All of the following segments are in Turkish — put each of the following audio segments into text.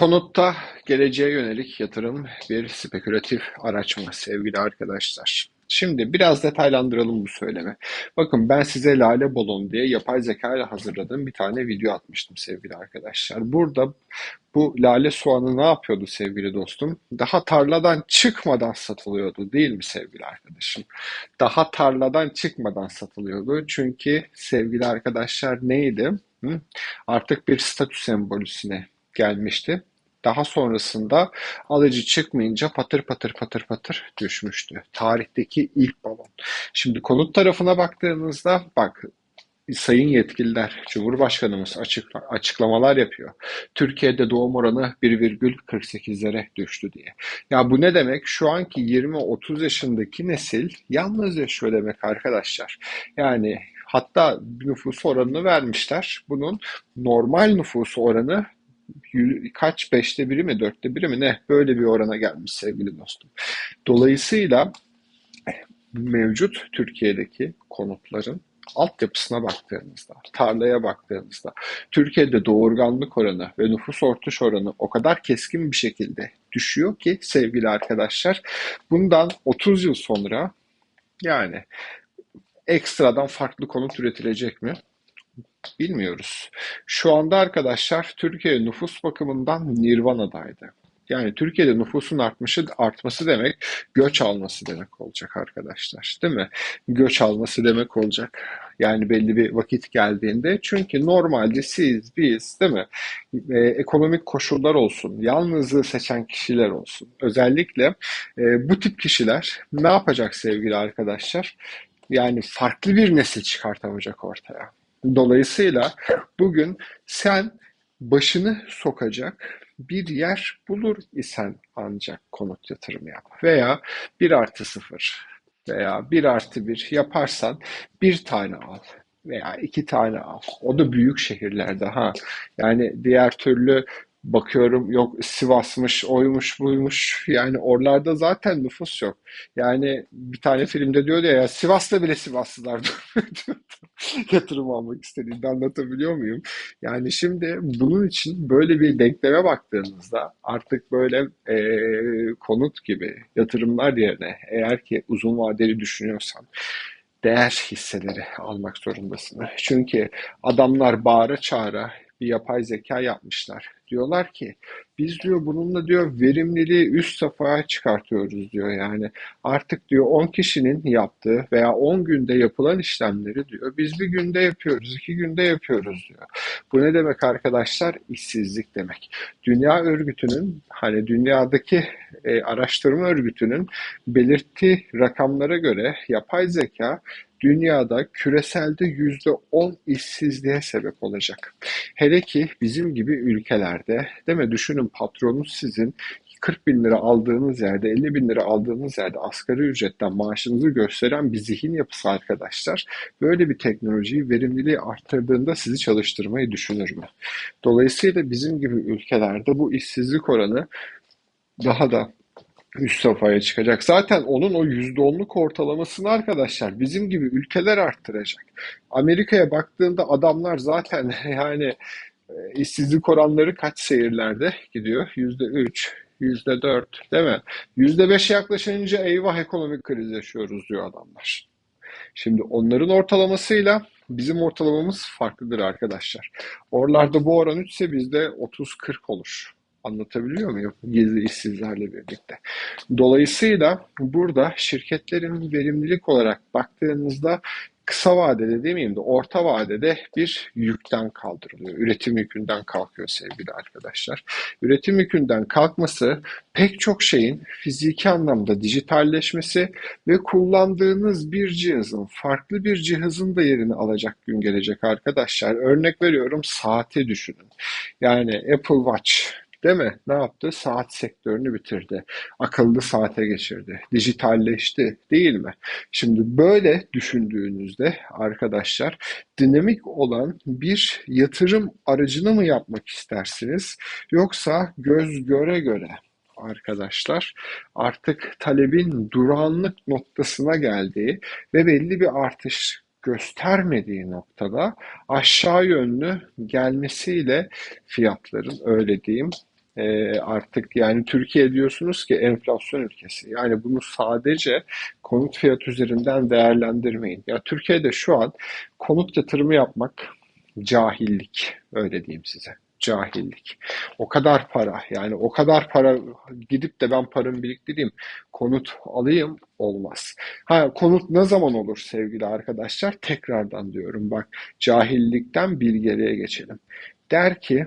Konutta geleceğe yönelik yatırım bir spekülatif araç mı sevgili arkadaşlar? Şimdi biraz detaylandıralım bu söylemi. Bakın ben size Lale Balon diye yapay zeka ile hazırladığım bir tane video atmıştım sevgili arkadaşlar. Burada bu lale soğanı ne yapıyordu sevgili dostum? Daha tarladan çıkmadan satılıyordu değil mi sevgili arkadaşım? Daha tarladan çıkmadan satılıyordu. Çünkü sevgili arkadaşlar neydi? Hı? Artık bir statü sembolüsüne gelmişti. Daha sonrasında alıcı çıkmayınca patır patır patır patır düşmüştü. Tarihteki ilk balon. Şimdi konut tarafına baktığınızda bak sayın yetkililer, Cumhurbaşkanımız açık, açıklamalar yapıyor. Türkiye'de doğum oranı 1,48'lere düştü diye. Ya bu ne demek? Şu anki 20-30 yaşındaki nesil yalnız yaşıyor demek arkadaşlar. Yani hatta nüfus oranını vermişler. Bunun normal nüfus oranı kaç beşte biri mi dörtte biri mi ne böyle bir orana gelmiş sevgili dostum. Dolayısıyla mevcut Türkiye'deki konutların altyapısına baktığınızda, tarlaya baktığınızda Türkiye'de doğurganlık oranı ve nüfus artış oranı o kadar keskin bir şekilde düşüyor ki sevgili arkadaşlar bundan 30 yıl sonra yani ekstradan farklı konut üretilecek mi? Bilmiyoruz. Şu anda arkadaşlar Türkiye nüfus bakımından Nirvana'daydı. Yani Türkiye'de nüfusun artması, artması demek göç alması demek olacak arkadaşlar. Değil mi? Göç alması demek olacak. Yani belli bir vakit geldiğinde. Çünkü normalde siz, biz değil mi? E, ekonomik koşullar olsun, yalnızlığı seçen kişiler olsun. Özellikle e, bu tip kişiler ne yapacak sevgili arkadaşlar? Yani farklı bir nesil çıkartamayacak ortaya. Dolayısıyla bugün sen başını sokacak bir yer bulur isen ancak konut yatırımı yap. Veya bir artı sıfır veya bir artı bir yaparsan bir tane al veya iki tane al. O da büyük şehirlerde ha. Yani diğer türlü Bakıyorum yok Sivas'mış, oymuş, buymuş. Yani oralarda zaten nüfus yok. Yani bir tane filmde diyordu ya, ya Sivas'ta bile Sivaslılar yatırım almak istediğinde anlatabiliyor muyum? Yani şimdi bunun için böyle bir denkleme baktığınızda artık böyle e, konut gibi yatırımlar yerine eğer ki uzun vadeli düşünüyorsan değer hisseleri almak zorundasın. Çünkü adamlar bağıra çağıra bir yapay zeka yapmışlar. Diyorlar ki biz diyor bununla diyor verimliliği üst safhaya çıkartıyoruz diyor yani. Artık diyor 10 kişinin yaptığı veya 10 günde yapılan işlemleri diyor biz bir günde yapıyoruz, iki günde yapıyoruz diyor. Bu ne demek arkadaşlar? İşsizlik demek. Dünya örgütünün hani dünyadaki e, araştırma örgütünün belirttiği rakamlara göre yapay zeka dünyada küreselde yüzde on işsizliğe sebep olacak. Hele ki bizim gibi ülkelerde değil mi? Düşünün patronunuz sizin 40 bin lira aldığınız yerde, 50 bin lira aldığınız yerde asgari ücretten maaşınızı gösteren bir zihin yapısı arkadaşlar. Böyle bir teknolojiyi verimliliği arttırdığında sizi çalıştırmayı düşünür mü? Dolayısıyla bizim gibi ülkelerde bu işsizlik oranı daha da üst safhaya çıkacak. Zaten onun o %10'luk ortalamasını arkadaşlar bizim gibi ülkeler arttıracak. Amerika'ya baktığında adamlar zaten yani işsizlik oranları kaç seyirlerde gidiyor? %3, %4 değil mi? %5'e yaklaşınca eyvah ekonomik kriz yaşıyoruz diyor adamlar. Şimdi onların ortalamasıyla bizim ortalamamız farklıdır arkadaşlar. Oralarda bu oran 3 ise bizde 30-40 olur. Anlatabiliyor muyum? Gizli işsizlerle birlikte. Dolayısıyla burada şirketlerin verimlilik olarak baktığınızda kısa vadede demeyeyim de orta vadede bir yükten kaldırılıyor. Üretim yükünden kalkıyor sevgili arkadaşlar. Üretim yükünden kalkması pek çok şeyin fiziki anlamda dijitalleşmesi ve kullandığınız bir cihazın farklı bir cihazın da yerini alacak gün gelecek arkadaşlar. Örnek veriyorum saati düşünün. Yani Apple Watch Değil mi? Ne yaptı? Saat sektörünü bitirdi. Akıllı saate geçirdi. Dijitalleşti değil mi? Şimdi böyle düşündüğünüzde arkadaşlar dinamik olan bir yatırım aracını mı yapmak istersiniz? Yoksa göz göre göre arkadaşlar artık talebin durağanlık noktasına geldiği ve belli bir artış göstermediği noktada aşağı yönlü gelmesiyle fiyatların öyle diyeyim Ee, artık yani Türkiye diyorsunuz ki enflasyon ülkesi. Yani bunu sadece konut fiyatı üzerinden değerlendirmeyin. Ya Türkiye'de şu an konut yatırımı yapmak cahillik. Öyle diyeyim size. Cahillik. O kadar para yani o kadar para gidip de ben paramı biriktireyim konut alayım olmaz. Ha konut ne zaman olur sevgili arkadaşlar? Tekrardan diyorum bak cahillikten bilgeliğe geçelim. Der ki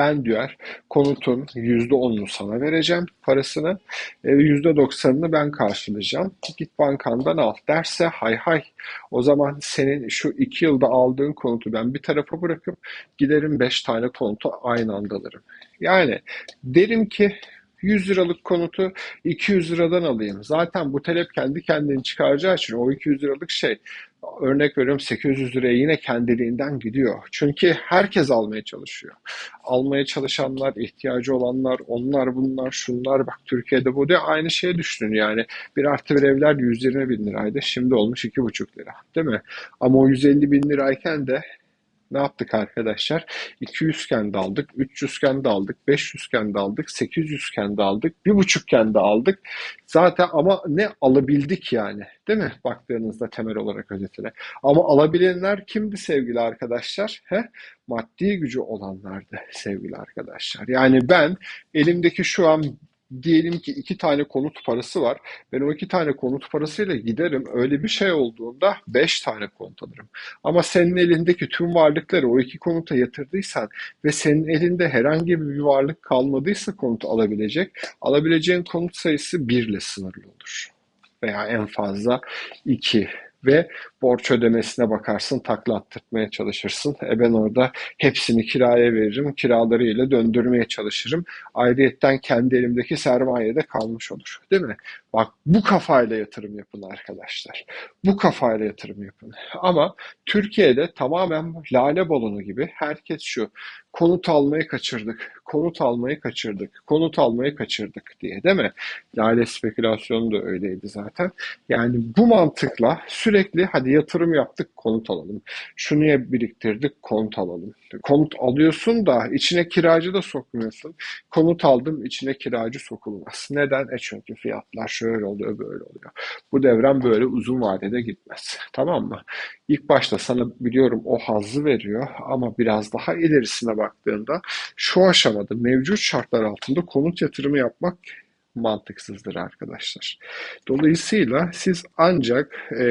ben diyor konutun yüzde onunu sana vereceğim parasını, e, yüzde doksanını ben karşılayacağım. Git bankandan al derse hay hay. O zaman senin şu iki yılda aldığın konutu ben bir tarafa bırakıp giderim beş tane konutu aynı anda alırım. Yani derim ki 100 liralık konutu 200 liradan alayım. Zaten bu talep kendi kendini çıkaracağı için o 200 liralık şey örnek veriyorum 800 liraya yine kendiliğinden gidiyor. Çünkü herkes almaya çalışıyor. Almaya çalışanlar, ihtiyacı olanlar, onlar bunlar, şunlar bak Türkiye'de bu diye aynı şeye düşünün yani. Bir artı bir evler 120 bin liraydı. Şimdi olmuş 2,5 lira. Değil mi? Ama o 150 bin lirayken de ne yaptık arkadaşlar? 200 kendi aldık, 300 kendi aldık, 500 kendi aldık, 800 kendi aldık, 1,5 kendi aldık. Zaten ama ne alabildik yani değil mi? Baktığınızda temel olarak özetine. Ama alabilenler kimdi sevgili arkadaşlar? He? Maddi gücü olanlardı sevgili arkadaşlar. Yani ben elimdeki şu an diyelim ki iki tane konut parası var. Ben o iki tane konut parasıyla giderim. Öyle bir şey olduğunda beş tane konut alırım. Ama senin elindeki tüm varlıkları o iki konuta yatırdıysan ve senin elinde herhangi bir varlık kalmadıysa konut alabilecek, alabileceğin konut sayısı bir ile sınırlı olur. Veya en fazla iki ve borç ödemesine bakarsın, takla attırtmaya çalışırsın. E ben orada hepsini kiraya veririm, kiralarıyla döndürmeye çalışırım. Ayrıyetten kendi elimdeki sermaye de kalmış olur. Değil mi? Bak bu kafayla yatırım yapın arkadaşlar. Bu kafayla yatırım yapın. Ama Türkiye'de tamamen lale balonu gibi herkes şu konut almayı kaçırdık, konut almayı kaçırdık, konut almayı kaçırdık diye değil mi? Lale spekülasyonu da öyleydi zaten. Yani bu mantıkla sürekli hadi yatırım yaptık konut alalım. Şunu biriktirdik konut alalım. Konut alıyorsun da içine kiracı da sokmuyorsun. Konut aldım içine kiracı sokulmaz. Neden? E çünkü fiyatlar şöyle oluyor böyle oluyor. Bu devran böyle uzun vadede gitmez. Tamam mı? İlk başta sana biliyorum o hazzı veriyor ama biraz daha ilerisine baktığında şu aşamada mevcut şartlar altında konut yatırımı yapmak mantıksızdır arkadaşlar. Dolayısıyla siz ancak e,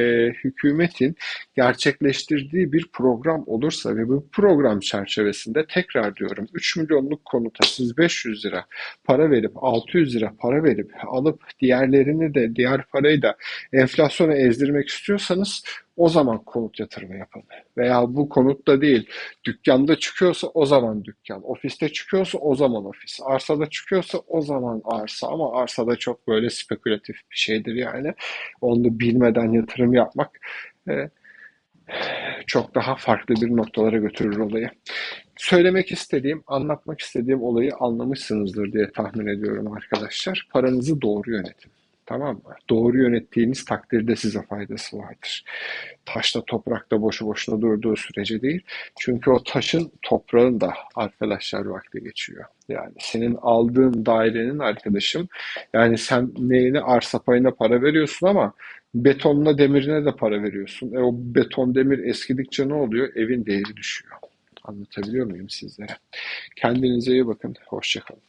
hükümetin gerçekleştirdiği bir program olursa ve bu program çerçevesinde tekrar diyorum 3 milyonluk konuta siz 500 lira para verip 600 lira para verip alıp diğerlerini de diğer parayı da enflasyona ezdirmek istiyorsanız o zaman konut yatırımı yapın. Veya bu konutta değil, dükkanda çıkıyorsa o zaman dükkan, ofiste çıkıyorsa o zaman ofis, arsada çıkıyorsa o zaman arsa ama arsada çok böyle spekülatif bir şeydir yani. Onu bilmeden yatırım yapmak e, çok daha farklı bir noktalara götürür olayı. Söylemek istediğim, anlatmak istediğim olayı anlamışsınızdır diye tahmin ediyorum arkadaşlar. Paranızı doğru yönetin. Tamam mı? Doğru yönettiğiniz takdirde size faydası vardır. Taşta toprakta boşu boşuna durduğu sürece değil. Çünkü o taşın toprağın da arkadaşlar vakti geçiyor. Yani senin aldığın dairenin arkadaşım yani sen neyine arsa payına para veriyorsun ama betonla demirine de para veriyorsun. E o beton demir eskidikçe ne oluyor? Evin değeri düşüyor. Anlatabiliyor muyum sizlere? Kendinize iyi bakın. Hoşçakalın.